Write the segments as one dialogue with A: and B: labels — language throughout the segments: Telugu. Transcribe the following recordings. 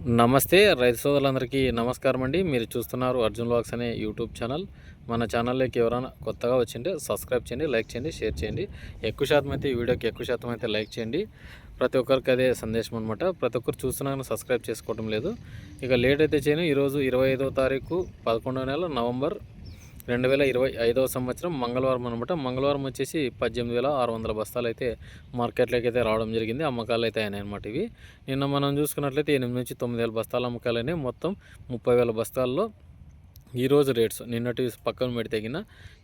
A: నమస్తే రైతు సోదరులందరికీ నమస్కారం అండి. మీరు చూస్తున్నారు అర్జున్ వాక్స్ అనే యూట్యూబ్ ఛానల్. మన ఛానల్లోకి ఎవరైనా కొత్తగా వచ్చింటే సబ్స్క్రైబ్ చేయండి లైక్ చేయండి షేర్ చేయండి. ఎక్కువ శాతం అయితే ఈ వీడియోకి ఎక్కువ శాతం అయితే లైక్ చేయండి. ప్రతి ఒక్కరికి అదే సందేశం అనమాట ప్రతి ఒక్కరు చూస్తున్నా సబ్స్క్రైబ్ చేసుకోవడం లేదు. ఇక లేట్ అయితే చేయను. ఈరోజు ఇరవై ఐదో తారీఖు పదకొండవ నెల నవంబర్ రెండు వేల ఇరవై ఐదవ సంవత్సరం మంగళవారం అనమాట మంగళవారం వచ్చేసి పద్దెనిమిది వేల ఆరు వందల బస్తాలు అయితే మార్కెట్లోకి అయితే రావడం జరిగింది. అమ్మకాలు అయితే అయినాయి అనమాట ఇవి. నిన్న మనం చూసుకున్నట్లయితే ఎనిమిది నుంచి తొమ్మిది వేల బస్తాల అమ్మకాలనే మొత్తం ముప్పై వేల బస్తాల్లో ఈరోజు రేట్స్ నిన్నటి పక్కన పెడితే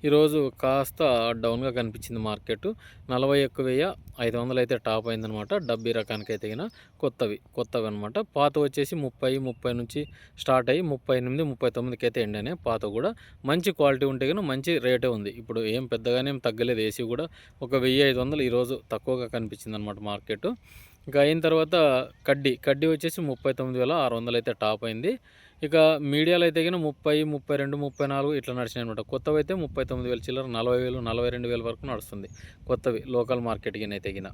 A: ఈరోజు కాస్త డౌన్గా కనిపించింది మార్కెట్. నలభై ఒక్క వెయ్యి ఐదు వందలు అయితే టాప్ అయిందనమాట. డబ్బీ రకానికి అయితే గిన కొత్తవి కొత్తవి అనమాట పాత వచ్చేసి ముప్పై ముప్పై నుంచి స్టార్ట్ అయ్యి ముప్పై ఎనిమిది ముప్పై తొమ్మిదికి అయితే ఎండనే పాత కూడా మంచి క్వాలిటీ ఉంటే కానీ మంచి రేటే ఉంది. ఇప్పుడు ఏం పెద్దగానే ఏం తగ్గలేదు. ఏసీ కూడా ఒక వెయ్యి ఐదు వందలు ఈరోజు తక్కువగా కనిపించింది అనమాట మార్కెట్. ఇంకా అయిన తర్వాత కడ్డీ కడ్డీ వచ్చేసి ముప్పై తొమ్మిది వేల ఆరు వందలు అయితే టాప్ అయింది. ఇక మీడియాలో అయితే కానీ ముప్పై ముప్పై రెండు ముప్పై నాలుగు ఇట్లా నడిచినాయి అనమాట కొత్తవి అయితే ముప్పై తొమ్మిది వేల చిల్లర నలభై వేలు నలభై రెండు వేల వరకు నడుస్తుంది కొత్తవి లోకల్ మార్కెట్ కింద అయితే కింద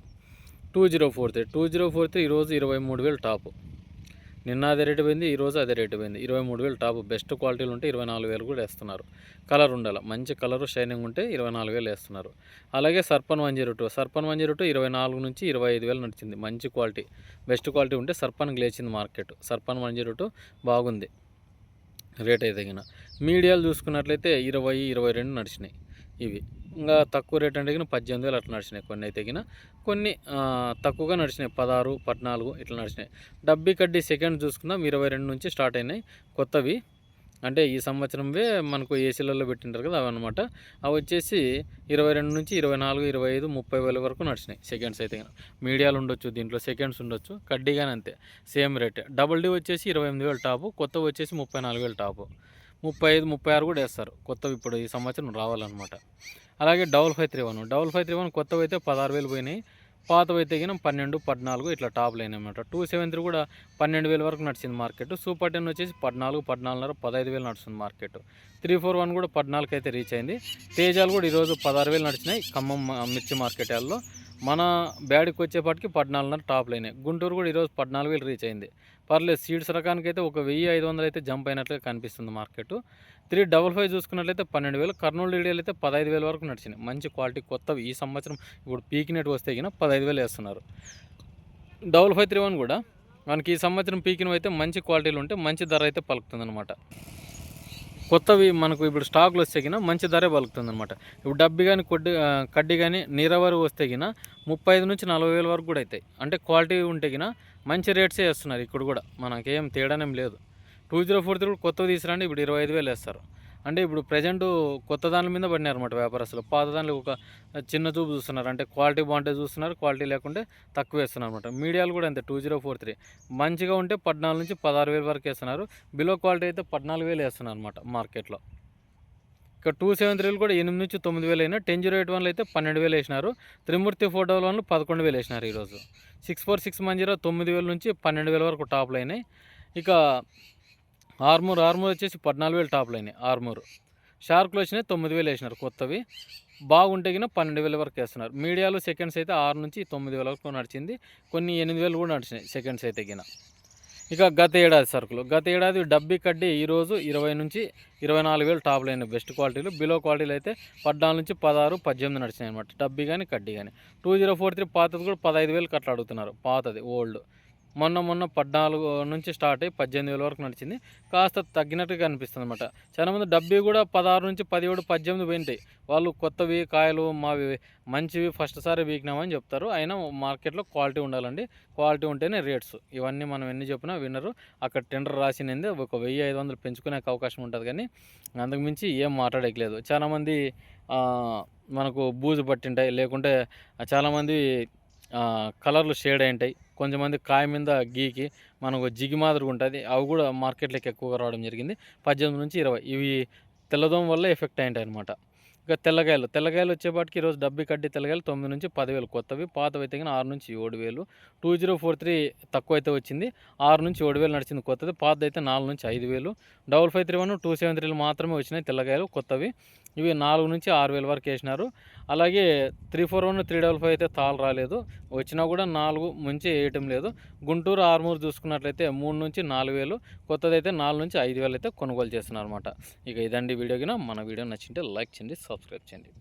A: two zero four three two zero four three ఈరోజు ఇరవై మూడు వేలు టాపు. నిన్న అదే రేటు పోయింది ఈరోజు అదే రేటు పోయింది. ఇరవై మూడు వేలు టాప్. బెస్ట్ క్వాలిటీలు ఉంటే ఇరవై నాలుగు వేలు కూడా వేస్తున్నారు. కలర్ ఉండాలి మంచి కలర్ షైనింగ్ ఉంటే ఇరవై నాలుగు వేలు వేస్తున్నారు. అలాగే Sarpan one zero two Sarpan one zero two ఇరవై నాలుగు నుంచి ఇరవై ఐదు వేలు నడిచింది. మంచి క్వాలిటీ. బెస్ట్ క్వాలిటీ ఉంటే సర్పన్ లేచింది market. Sarpan one zero two బాగుంది. రేట్ అయితే తగిన మీడియాలు చూసుకున్నట్లయితే ఇరవై ఇరవై రెండు నడిచినాయి. ఇవి. ఇంకా తక్కువ రేట్ అంటే పద్దెనిమిది వేలు అట్లా నడిచినాయి. కొన్ని అయితే కొన్ని తక్కువగా నడిచినాయి. పదహారు పద్నాలుగు ఇట్లా నడిచినాయి. డబ్బీ కడ్డీ సెకండ్ చూసుకుందాం ఇరవై రెండు నుంచి స్టార్ట్ అయినాయి. కొత్తవి. అంటే ఈ సంవత్సరంవే మనకు ఏసీలలో పెట్టింటారు కదా అవన్నమాట. అవి వచ్చేసి ఇరవై రెండు నుంచి ఇరవై నాలుగు ఇరవై ఐదు ముప్పై వేల వరకు నడిచినాయి సెకండ్స్ అయితే మీడియాలు ఉండొచ్చు దీంట్లో సెకండ్స్ ఉండొచ్చు. కడ్డీ కానీ అంతే. Same rate. డబుల్ డీ వచ్చేసి ఇరవై ఎనిమిది వేలు టాపు. కొత్తవి వచ్చేసి ముప్పై నాలుగు వేలు టాపు. ముప్పై ఐదు ముప్పై ఆరు కూడా వేస్తారు. కొత్తవి ఇప్పుడు ఈ సంవత్సరం రావాలన్నమాట. అలాగే double five three one. Double five three one కొత్తవి అయితే పదహారు వేలు పోయినాయి. పాతవి అయితే గిన పన్నెండు పద్నాలుగు ఇట్లా టాప్లు లైన్ అనమాట టూ సెవెన్ త్రీ కూడా పన్నెండు వేల వరకు నడిచింది మార్కెట్. సూపర్ టెన్ వచ్చేసి పద్నాలుగు పద్నాలుగున్నర పదహైదు వేలు నడుస్తుంది మార్కెట్. త్రీ ఫోర్ వన్ కూడా పద్నాలుగు అయితే రీచ్ అయింది. తేజాలు కూడా ఈరోజు పదహారు వేలు నడిచినాయి ఖమ్మం మిర్చి మార్కెట్లలో మన బ్యాడ్కి వచ్చేపాటికి పద్నాలుగున్నర టాప్ అయినాయి గుంటూరు కూడా ఈరోజు పద్నాలుగు వేలు రీచ్ అయింది. పర్లేదు సీడ్స్ రకానికి అయితే ఒక వెయ్యి ఐదు వందలు అయితే జంప్ అయినట్లుగా కనిపిస్తుంది మార్కెట్. త్రీ డబల్ ఫైవ్ చూసుకున్నట్లయితే పన్నెండు వేలు కర్నూలు డీడీలు అయితే పదహైదు వేల వరకు నడిచినాయి మంచి క్వాలిటీ కొత్తవి. ఈ సంవత్సరం ఇప్పుడు పీకినట్టు వస్తే కినా పదహైదు వేలు వేస్తున్నారు. డబల్ ఫైవ్ త్రీ వన్ కూడా. మనకి ఈ సంవత్సరం పీకినవి అయితే మంచి క్వాలిటీలు ఉంటే మంచి ధర అయితే పలుకుతుంది అనమాట కొత్తవి మనకు ఇప్పుడు స్టాక్లు వస్తే కినా మంచి ధరే పలుకుతుంది అనమాట ఇప్పుడు డబ్బి కానీ కొడ్డి కడ్డి కడ్డీ కానీ నీరావరి వస్తే కినా ముప్పై ఐదు నుంచి నలభై వేల వరకు కూడా అవుతాయి అంటే క్వాలిటీ ఉంటే కినా మంచి రేట్సే వేస్తున్నారు. ఇక్కడ కూడా మనకేం తేడానేం లేదు. టూ జీరో ఫోర్ త్రీ కూడా కొత్తవి తీసుకురండి ఇప్పుడు ఇరవై ఐదు వేలు వేస్తారు. అంటే ఇప్పుడు ప్రజెంట్ కొత్త దాని మీద పడినారు అనమాట వ్యాపారస్తులు. పాత దానిలో ఒక చిన్న చూపు చూస్తున్నారు. అంటే క్వాలిటీ బాగుంటే చూస్తున్నారు క్వాలిటీ లేకుంటే తక్కువ వేస్తున్నారు అనమాట మీడియాలు కూడా అంతే టూ జీరో ఫోర్ త్రీ. మంచిగా ఉంటే పద్నాలుగు నుంచి పదహారు వేలు వరకు వేస్తున్నారు. బిలో క్వాలిటీ అయితే పద్నాలుగు వేలు వేస్తున్నారు అనమాట మార్కెట్లో. ఇక టూ సెవెన్ త్రీలు కూడా ఎనిమిది నుంచి తొమ్మిది వేలు అయినా టెన్ జీరో ఎయిట్ వన్లు అయితే పన్నెండు వేలు వేసినారు. త్రిమూర్తి ఫోటో వన్లు పదకొండు వేలు వేసినారు ఈరోజు. Six four six one zero తొమ్మిది వేల నుంచి పన్నెండు వేల వరకు టాప్లు అయినాయి. ఇక ఆర్మూర్ ఆర్మూర్ వచ్చేసి పద్నాలుగు వేలు టాప్లు అయినాయి ఆర్మూర్. షార్క్లు వచ్చినాయి తొమ్మిది వేలు వేసినారు కొత్తవి. బాగుంటే కింద పన్నెండు వేల వరకు వేస్తున్నారు. మీడియాలో సెకండ్స్ అయితే ఆరు నుంచి తొమ్మిది వేల వరకు నడిచింది. కొన్ని ఎనిమిది వేలు కూడా నడిచినాయి సెకండ్స్ అయితే గిన. ఇక గత ఏడాది సరుకులు. గత ఏడాది డబ్బీ కడ్డీ ఈరోజు ఇరవై నుంచి ఇరవై నాలుగు వేలు టాప్లు అయిన బెస్ట్ క్వాలిటీలు. బిలో క్వాలిటీలు అయితే పద్నాలుగు నుంచి పదహారు పద్దెనిమిది నడిచినాయి అనమాట డబ్బీ కానీ కడ్డీ కానీ టూ జీరో ఫోర్ త్రీ పాతది కూడా పదహైదు వేలు కట్ల అడుగుతున్నారు. పాతది ఓల్డ్. మొన్న మొన్న పద్నాలుగు నుంచి స్టార్ట్ అయ్యి పద్దెనిమిది వేల వరకు నడిచింది. కాస్త తగ్గినట్టుగా అనిపిస్తుంది అనమాట చాలా మంది డబ్బీ కూడా పదహారు నుంచి పదిహేడు పద్దెనిమిది పోయింటాయి. వాళ్ళు కొత్తవి కాయలు మావి మంచివి ఫస్ట్ సారి వీకినామని చెప్తారు. అయినా మార్కెట్లో క్వాలిటీ ఉండాలండి. క్వాలిటీ ఉంటేనే రేట్స్. ఇవన్నీ మనం ఎన్ని చెప్పినా వినరు. అక్కడ టెండర్ రాసినందే ఒక వెయ్యి ఐదు వందలు పెంచుకునే అవకాశం ఉంటుంది కానీ అంతకుమించి ఏం మాట్లాడేయలేదు చాలామంది మనకు బూజు పట్టింటాయి. లేకుంటే చాలామంది కలర్లు షేడ్ అయి ఉంటాయి. కొంతమంది కాయ మీద గీకి మనకు జిగి మాదిరి ఉంటుంది. అవి కూడా మార్కెట్లోకి ఎక్కువగా రావడం జరిగింది. పద్దెనిమిది నుంచి ఇరవై. ఇవి తెల్లదోమ వల్ల ఎఫెక్ట్ అయింటాయి అనమాట ఇక తెల్లగాయలు. తెల్లగాయలు వచ్చేపాటికి ఈరోజు డబ్బి కడ్డి తెల్లగాయలు తొమ్మిది నుంచి పదివేలు కొత్తవి. పాతవి అయితే కానీ ఆరు నుంచి ఏడు వేలు. టూ జీరో ఫోర్ త్రీ తక్కువ అయితే వచ్చింది. ఆరు నుంచి ఏడు వేలు నడిచింది కొత్తది. పాతది అయితే నాలుగు నుంచి ఐదు వేలు. Double five three one two seven త్రీలు మాత్రమే వచ్చినాయి తెల్లగాయలు కొత్తవి. ఇవి నాలుగు నుంచి ఆరు వేల వరకు వేసినారు. అలాగే three four one three double five అయితే తాళ్ళు రాలేదు. వచ్చినా కూడా నాలుగు ముంచి వేయటం లేదు. గుంటూరు ఆర్మూర్ చూసుకున్నట్లయితే మూడు నుంచి నాలుగు వేలు కొత్తదైతే నాలుగు నుంచి ఐదు వేలు అయితే కొనుగోలు చేస్తున్నారు అనమాట ఇక ఇదండి వీడియోకిన మన వీడియో నచ్చింటే లైక్ చేయండి సబ్స్క్రైబ్ చేయండి.